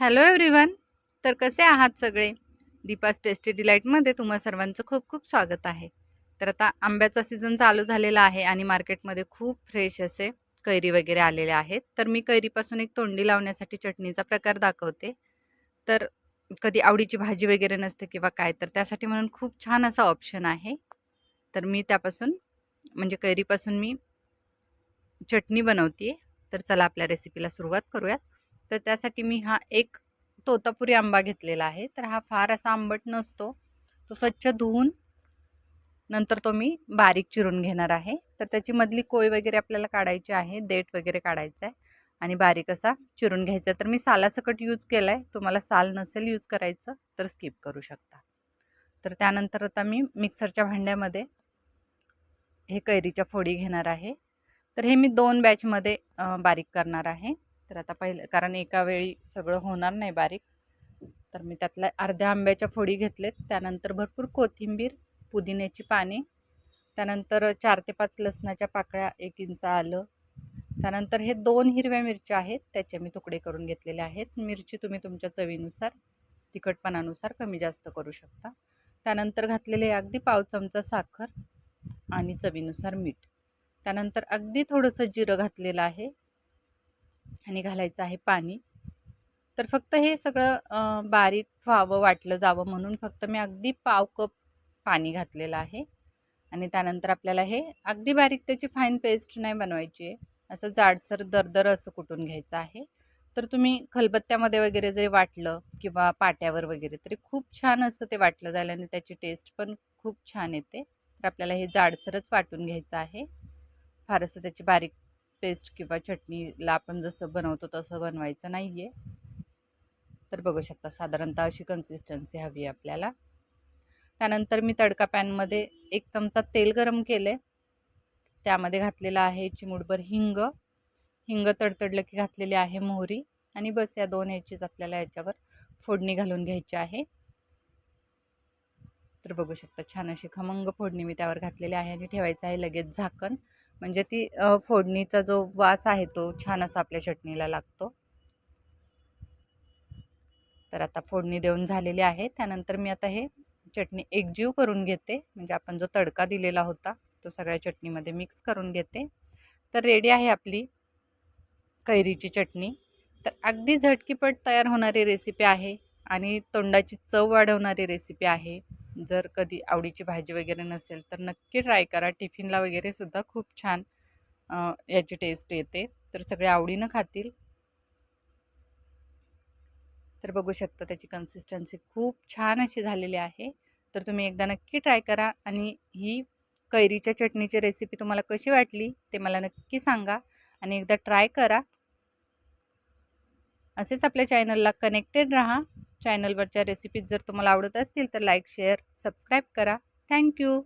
Hello everyone तर कसे आहात सगळे? दीपास टेस्टी डिलाईटमध्ये तुम्हा सर्वांचं खूप खूप स्वागत आहे. तर आता आंब्याचा सीझन चालू झालेला आहे आणि मार्केटमध्ये खूप फ्रेश असे कैरी वगैरे आलेले आहेत. तर मी कैरीपासून एक तोंडी लावण्यासाठी चटणीचा प्रकार दाखवते. तर कधी आवडीची भाजी वगैरे नसते किंवा काय तर त्यासाठी म्हणून खूप छान असा ऑप्शन आहे. तर मी त्यापासून म्हणजे कैरीपासून मी चटणी बनवते तर चला आपल्या रेसिपीला सुरुवात करूयात. तर त्यासाठी मी हा एक तोतापुरी आंबा घेतलेला आहे. तर हा फार असा आंबट नसतो. तो स्वच्छ धुवून नंतर तो मी बारीक चिरून घेणार आहे. तर त्याची मधली कोय वगैरे आपल्याला काढायची आहे देठ वगैरे काढायचं आहे आणि बारीक असा चिरून घ्यायचा तर मी सालासकट यूज केला आहे तुम्हाला साल नसेल यूज करायचं तर स्किप करू शकता. तर त्यानंतर आता मी मिक्सरच्या भांड्यामध्ये हे कैरीच्या फोडी घेणार आहे. तर हे मी दोन बॅचमध्ये बारीक करणार आहे. तर आता पहिलं कारण एका वेळी सगळं होणार नाही बारीक. तर मी त्यातल्या अर्ध्या आंब्याच्या फोडी घेतलेत. त्यानंतर भरपूर कोथिंबीर पुदिन्याची पाने. त्यानंतर चार ते पाच लसणाच्या पाकळ्या एक इंच आलं. त्यानंतर हे दोन हिरव्या मिरच्या आहेत त्याचे मी तुकडे करून घेतलेले आहेत. मिरची तुम्ही तुमच्या चवीनुसार तिखटपणानुसार कमी जास्त करू शकता. त्यानंतर घातलेले अगदी पाव चमचा साखर आणि चवीनुसार मीठ. त्यानंतर अगदी थोडंसं जिरं घातलेलं आहे. आणि घालायचं आहे पाणी. तर फक्त हे सगळं बारीक व्हावं वाटलं जावं म्हणून फक्त मी अगदी पाव कप पाणी घातलेलं आहे. आणि त्यानंतर आपल्याला हे अगदी बारीक त्याची फाईन पेस्ट नाही बनवायची आहे. असं जाडसर दरदर असं कुटून घ्यायचं आहे. तर तुम्ही खलबत्त्यामध्ये वगैरे जरी वाटलं किंवा पाट्यावर वगैरे तरी खूप छान असं ते वाटलं जायला आणि त्याची टेस्ट पण खूप छान येते. तर आपल्याला हे जाडसरच वाटून घ्यायचं आहे. फारसं त्याची बारीक पेस्ट किंवा चटणीला आपण जसं बनवतो तसं बनवायचं नाही आहे तर बघू शकता साधारणतः अशी कन्सिस्टन्सी हवी आहे आपल्याला. त्यानंतर मी तडका पॅनमध्ये एक चमचा तेल गरम केले त्यामध्ये घातलेलं आहे चिमुडभर हिंग. हिंग तडतडलं की घातलेली आहे मोहरी. आणि बस या दोन याचीच आपल्याला याच्यावर फोडणी घालून घ्यायची आहे. तर बघू शकता छान अशी खमंग फोडणी मी त्यावर घातलेली आहे आणि ठेवायचं आहे लगेच झाकण. म्हणजे ती फोडणीचा जो वास आहे तो छान असा आपल्या चटणीला लागतो. तर आता फोडणी देऊन झालेली आहे. त्यानंतर मी आता हे चटणी एकजीव करून घेते. म्हणजे आपण जो तडका दिलेला होता तो सगळ्या चटणीमध्ये मिक्स करून घेते. तर रेडी आहे आपली कैरीची चटणी. तर अगदी झटकीपट तयार होणारी रेसिपी आहे आणि तोंडाची चव वाढवणारी रेसिपी आहे. जर कधी आवडीची भाजी वगैरे नसेल तर नक्की ट्राय करा. टिफिनला वगैरे सुद्धा खूप छान याची टेस्ट येते. तर सगळे आवडीनं खातील. तर बघू शकता त्याची कन्सिस्टन्सी खूप छान अशी झालेली आहे. तर तुम्ही एकदा नक्की ट्राय करा आणि ही कैरीच्या चटणीची रेसिपी तुम्हाला कशी वाटली ते मला नक्की सांगा आणि एकदा ट्राय करा. असेच आपल्या चॅनलला कनेक्टेड राहा. चॅनलवरच्या रेसिपीज जर तुम्हाला आवडत असतील तर लाईक शेअर सबस्क्राईब करा. Thank you.